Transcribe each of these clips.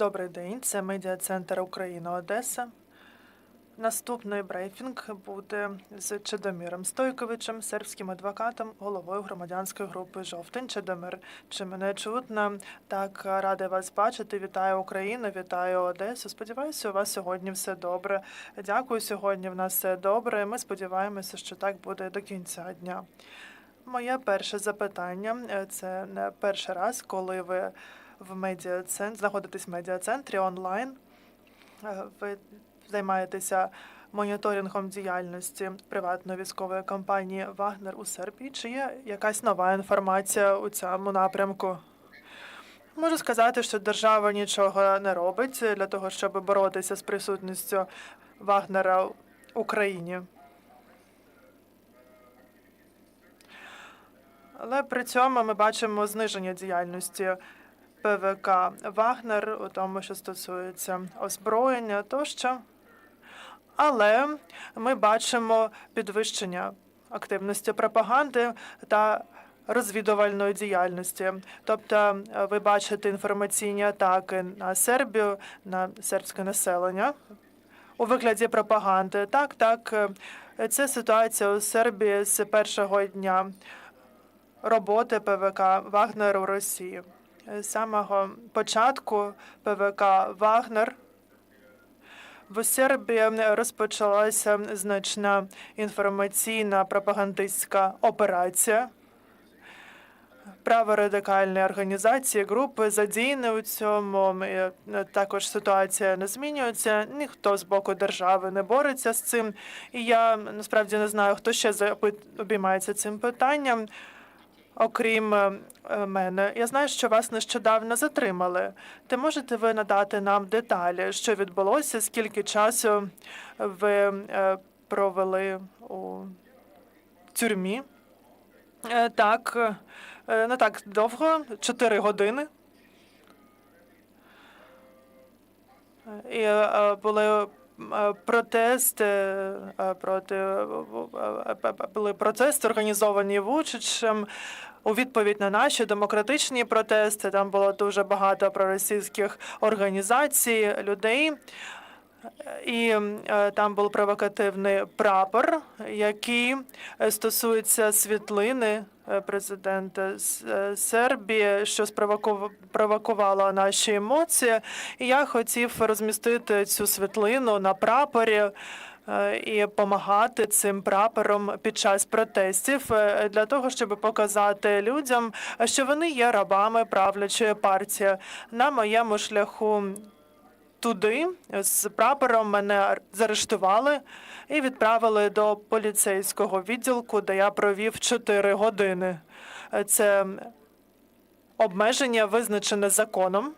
Добрий день, це медіа центр Україна Одеса. Наступний брейфінг буде з Чедоміром Стойковичем, сербським адвокатом, головою громадянської групи Жовтень. Чедомир, чи мене чутно? Так, рада вас бачити. Вітаю Україну, вітаю Одесу. Сподіваюся, у вас сьогодні все добре. Дякую. Сьогодні в нас все добре. Ми сподіваємося, що так буде до кінця дня. Моє перше запитання е, це не перший раз, коли ви в медіацентрі знаходитесь в медіацентрі онлайн. Е, Ви займаєтеся моніторингом діяльності приватної військової компанії Вагнер у Сербії. Чи є якась нова інформація у цьому напрямку? Можу сказати, що держава нічого не робить для того, щоб боротися з присутністю Вагнера в Україні. Але при цьому ми бачимо зниження діяльності ПВК Вагнер у тому, що стосується озброєння тощо. Але ми бачимо підвищення активності пропаганди та розвідувальної діяльності. Тобто, е, ви бачите інформаційні атаки на Сербію, на сербське населення у вигляді пропаганди. Так, так, е, це ситуація у Сербії з першого дня роботи ПВК Вагнер у Росії. З самого початку ПВК Вагнер в Сербії розпочалася значна інформаційна пропагандистська операція. Праворадикальні організації, групи задіяні у цьому. Е, Також ситуація не змінюється. Ніхто з боку держави не бореться з цим. І я насправді не знаю, хто ще обіймається цим питанням окрім е, е, мене. Я знаю, що вас нещодавно затримали. Ти можете ви надати нам деталі, що відбулося, скільки часу ви е, провели у тюрмі? Так, не так довго, 4 години. І були протести е, проти е, е, були протести, організовані Вучичем. У відповідь на наші демократичні протести там було дуже багато проросійських організацій, людей. І е, там був провокативний прапор, який е, стосується світлини е, президента С- е, Сербії, що спровоку- провокувало наші емоції. І я хотів розмістити цю світлину на прапорі. е, І допомагати цим прапором під час протестів е, для того, щоб показати людям, що вони є рабами правлячої партії на моєму шляху туди з прапором мене заарештували і відправили до поліцейського відділку, де я провів 4 години. Це обмеження визначене законом.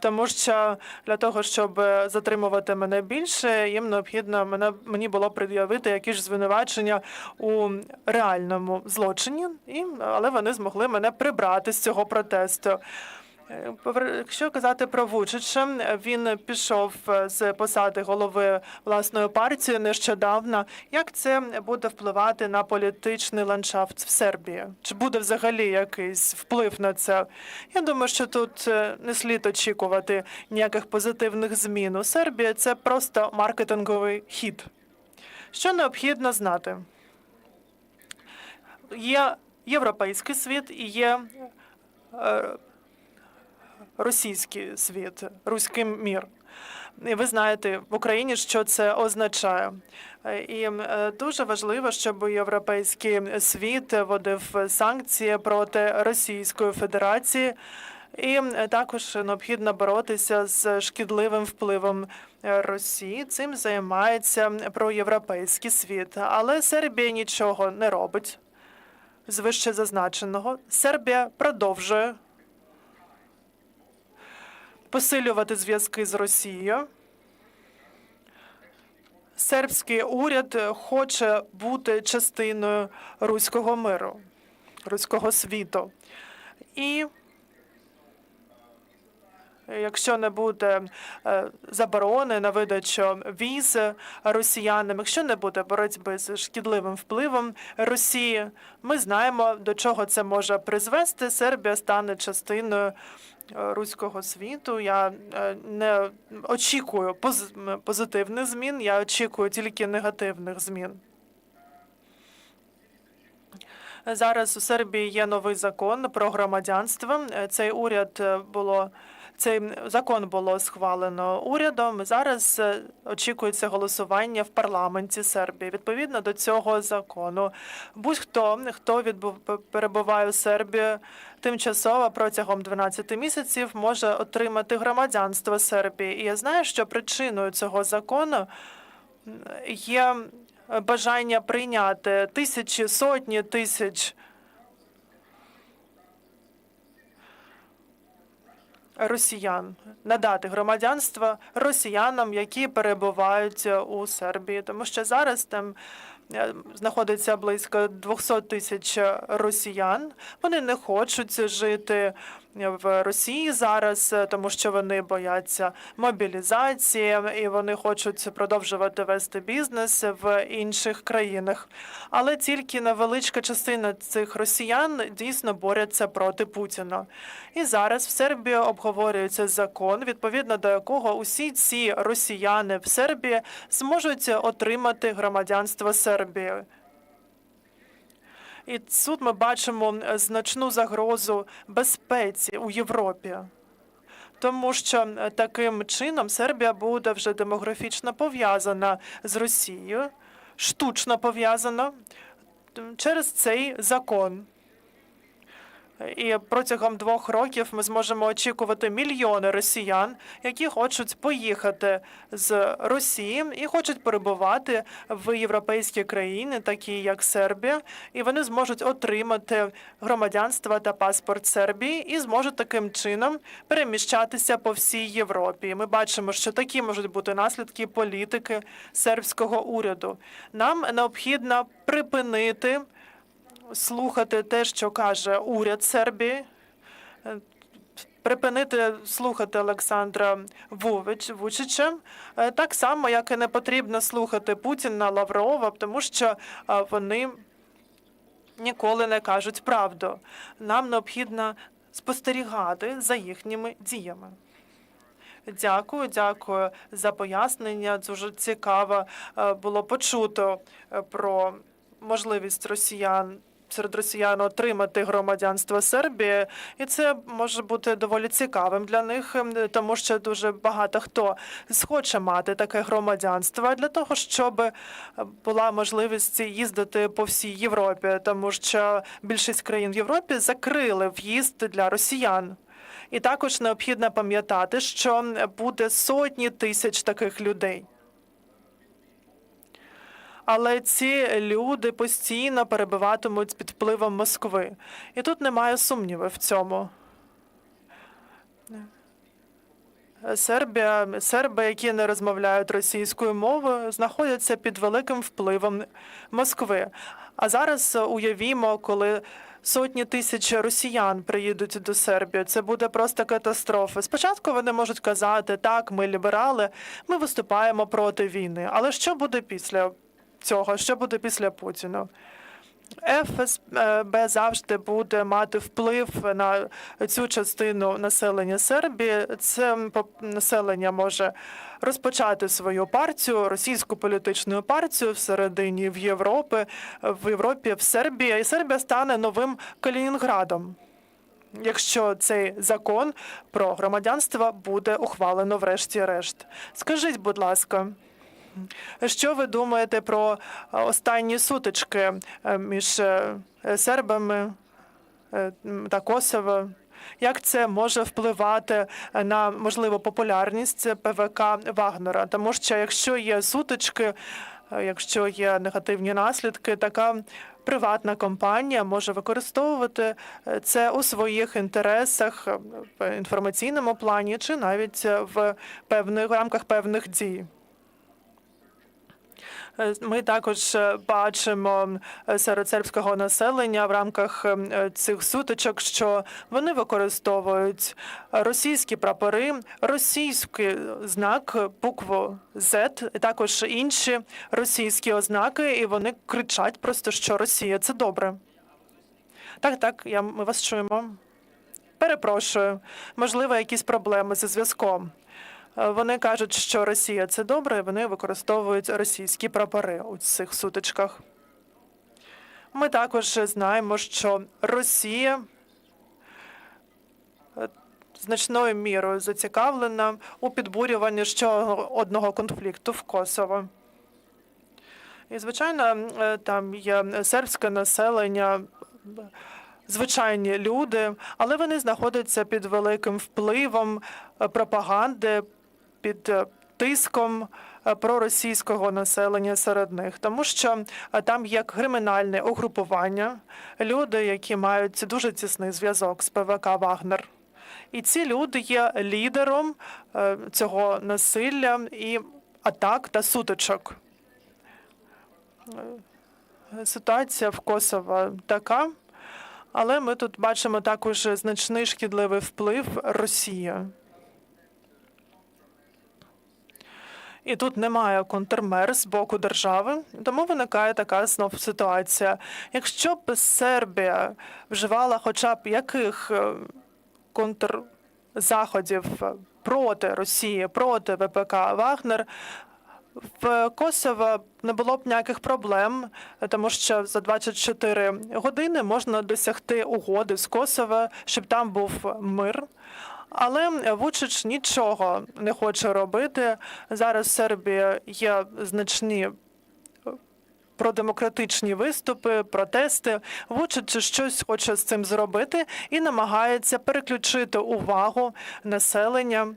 Тому що для того, щоб затримувати мене більше, їм необхідно мене мені було пред'явити якісь звинувачення у реальному злочині, і але вони змогли мене прибрати з цього протесту. Е, Якщо казати про Вучича, він пішов е, з посади голови власної партії нещодавно. Як це буде впливати на політичний ландшафт в Сербії? Чи буде взагалі якийсь вплив на це? Я думаю, що тут е, не слід очікувати ніяких позитивних змін. У Сербії це просто маркетинговий хід. Що необхідно знати? Є європейський світ і є російський світ, руський мір. І ви знаєте в Україні, що це означає. Е, І е, дуже важливо, щоб європейський світ вводив санкції проти Російської Федерації. І також необхідно боротися з шкідливим впливом Росії. Цим займається проєвропейський світ. Але Сербія нічого не робить з вище зазначеного. Сербія продовжує посилювати зв'язки з Росією. Сербський уряд хоче бути частиною руського миру, руського світу. І Якщо не буде е, заборони на видачу віз росіянам, якщо не буде боротьби з шкідливим впливом Росії, ми знаємо, до чого це може призвести. Сербія стане частиною е, руського світу. Я е, не очікую поз- позитивних змін, я очікую тільки негативних змін. Зараз у Сербії є новий закон про громадянство. Цей уряд було цей закон було схвалено урядом. Зараз е, очікується голосування в парламенті Сербії. Відповідно до цього закону, будь-хто хто відбув перебуває у Сербії тимчасово протягом 12 місяців, може отримати громадянство Сербії. І я знаю, що причиною цього закону є бажання прийняти тисячі, сотні тисяч росіян, надати громадянство росіянам, які перебувають у Сербії, тому що зараз там е, знаходиться близько 200 тисяч росіян. Вони не хочуть жити в Росії зараз, е, тому що вони бояться мобілізації і вони хочуть продовжувати вести бізнес в інших країнах. Але тільки невеличка частина цих росіян дійсно борються проти Путіна. І зараз в Сербії обговорюється закон, відповідно до якого усі ці росіяни в Сербії зможуть отримати громадянство Сербії. І тут ми бачимо значну загрозу безпеці у Європі. Тому що е, таким чином Сербія буде вже демографічно пов'язана з Росією, штучно пов'язана через цей закон. І протягом двох років ми зможемо очікувати мільйони росіян, які хочуть поїхати з Росії і хочуть перебувати в європейські країни, такі як Сербія, і вони зможуть отримати громадянство та паспорт Сербії і зможуть таким чином переміщатися по всій Європі. Ми бачимо, що такі можуть бути наслідки політики сербського уряду. Нам необхідно припинити слухати те, що каже уряд Сербії, е, припинити слухати Олександра Вович, Вучича, е, так само, як і не потрібно слухати Путіна Лаврова, тому що е, вони ніколи не кажуть правду. Нам необхідно спостерігати за їхніми діями. Дякую, дякую за пояснення. Дуже цікаво було почуто про можливість росіян серед росіян отримати громадянство Сербії, і це може бути доволі цікавим для них, ем, тому що дуже багато хто схоче мати таке громадянство для того, щоб е, була можливість їздити по всій Європі, тому що більшість країн в Європі закрили в'їзд для росіян. І також необхідно пам'ятати, що буде сотні тисяч таких людей. Але ці люди постійно перебуватимуть під впливом Москви. І тут немає сумніву в цьому. Сербія, серби, які не розмовляють російською мовою, знаходяться під великим впливом Москви. А зараз уявімо, коли сотні тисяч росіян приїдуть до Сербії, це буде просто катастрофа. Спочатку вони можуть казати, так, ми ліберали, ми виступаємо проти війни. Але що буде після цього? Що буде після Путіна? ФСБ завжди буде мати вплив на цю частину населення Сербії. Це населення може розпочати свою партію, російську політичну партію всередині в Європі, в Європі, в Сербії, і Сербія стане новим Калінінградом. Якщо цей закон про громадянство буде ухвалено врешті-решт, скажіть, будь ласка. Що ви думаєте про е, останні сутички е, між е, сербами та Косово? Як це може впливати на можливо популярність ПВК Вагнера? Тому що якщо є сутички, якщо є негативні наслідки, така приватна компанія може використовувати це у своїх інтересах в інформаційному плані чи навіть в певних в рамках певних дій. Е, Ми також е, бачимо е, серед сербського населення в рамках е, цих сутичок, що вони використовують російські прапори, російський знак, букву Z, також інші російські ознаки, і вони кричать просто, що Росія це добре. Так, так, я ми вас чуємо. Перепрошую, можливо, якісь проблеми зі зв'язком. Е, Вони кажуть, що Росія це добре, і вони використовують російські прапори у цих сутичках. Ми також знаємо, що Росія е, значною мірою зацікавлена у підбурюванні ще одного конфлікту в Косово. І, звичайно, е, там є сербське населення, звичайні люди, але вони знаходяться під великим впливом пропаганди, під е, тиском е, проросійського населення серед них, тому що е, там є кримінальне угрупування, люди, які мають дуже тісний зв'язок з ПВК Вагнер. І ці люди є лідером цього насилля і атак та сутичок. Ситуація в Косово така, але ми тут бачимо також значний шкідливий вплив Росії. І тут немає контрмер з боку держави, тому виникає така знов ситуація. Якщо б Сербія вживала хоча б яких е, контрзаходів проти Росії, проти ВПК Вагнер, в Косово не було б ніяких проблем, тому що за 24 години можна досягти угоди з Косово, щоб там був мир. Але Вучич нічого не хоче робити. Зараз в Сербії є значні продемократичні виступи, протести. Вучич щось хоче з цим зробити і намагається переключити увагу населення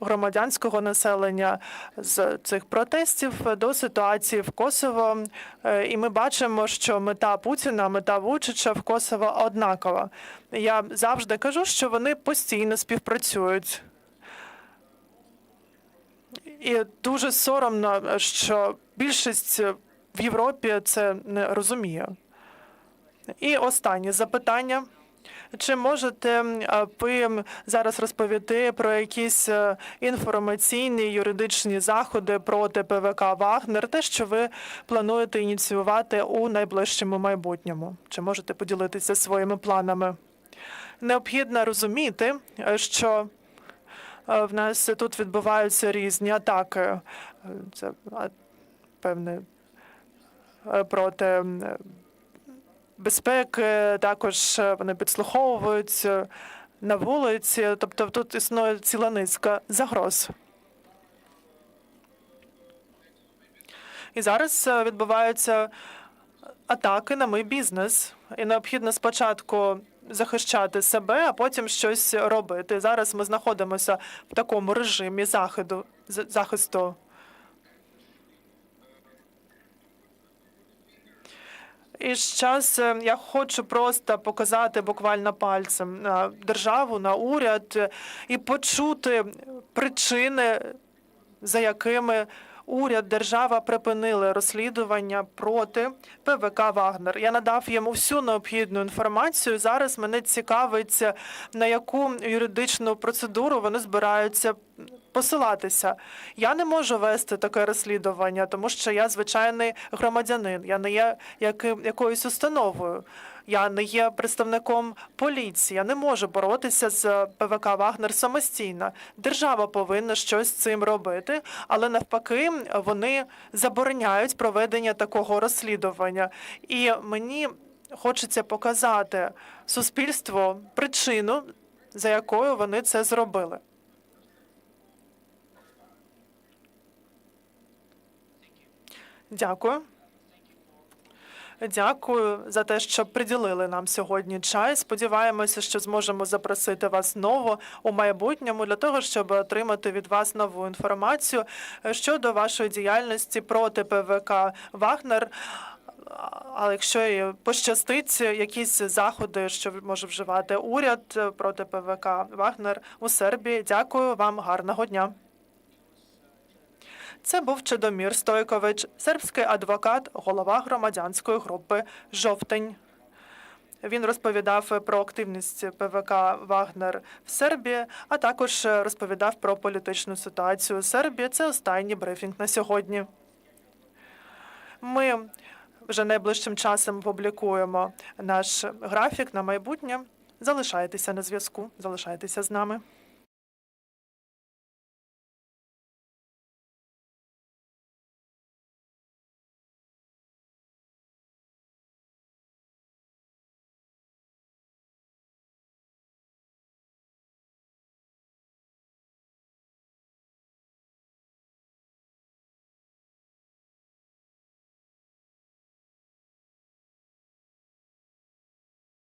громадянського населення з цих протестів до ситуації в Косово. Е, І ми бачимо, що мета Путіна, мета Вучича в Косово однакова. Я завжди кажу, що вони постійно співпрацюють. І дуже соромно, що більшість в Європі це не розуміє. І останнє запитання. Чи можете ви зараз розповісти про якісь е, інформаційні юридичні заходи проти ПВК Вагнер, те, що ви плануєте ініціювати у найближчому майбутньому? Чи можете поділитися своїми планами? Необхідно розуміти, е, що е, в нас тут відбуваються різні атаки. Це певне проти безпеки, також е, вони підслуховують е, на вулиці. Тобто тут існує ціла низка загроз. І зараз е, відбуваються атаки на мій бізнес. І необхідно спочатку захищати себе, а потім щось робити. Зараз ми знаходимося в такому режимі заходу, з- захисту. І зараз е, я хочу просто показати буквально пальцем на державу, на уряд е, і почути причини, за якими уряд, держава припинили розслідування проти ПВК Вагнер. Я надав йому всю необхідну інформацію. Зараз мене цікавить, е, на яку юридичну процедуру вони збираються посилатися. Я не можу вести таке розслідування, тому що я звичайний громадянин. Я не є яким, якоюсь установою. Я не є представником поліції. Я не можу боротися з ПВК Вагнер самостійно. Держава повинна щось з цим робити, але навпаки, вони забороняють проведення такого розслідування. І мені хочеться показати суспільству причину, за якою вони це зробили. Дякую. Дякую за те, що приділили нам сьогодні час. Сподіваємося, що зможемо запросити вас знову у майбутньому для того, щоб отримати від вас нову інформацію щодо вашої діяльності проти ПВК Вагнер. Але якщо і пощастить, якісь заходи, що може вживати уряд проти ПВК Вагнер у Сербії. Дякую вам, гарного дня. Це був Чедомір Стойкович, сербський адвокат, голова громадянської групи Жовтень. Він розповідав про активність ПВК Вагнер в Сербії, а також розповідав про політичну ситуацію Сербії. Це останній брифінг на сьогодні. Ми вже найближчим часом публікуємо наш графік на майбутнє. Залишайтеся на зв'язку, залишайтеся з нами.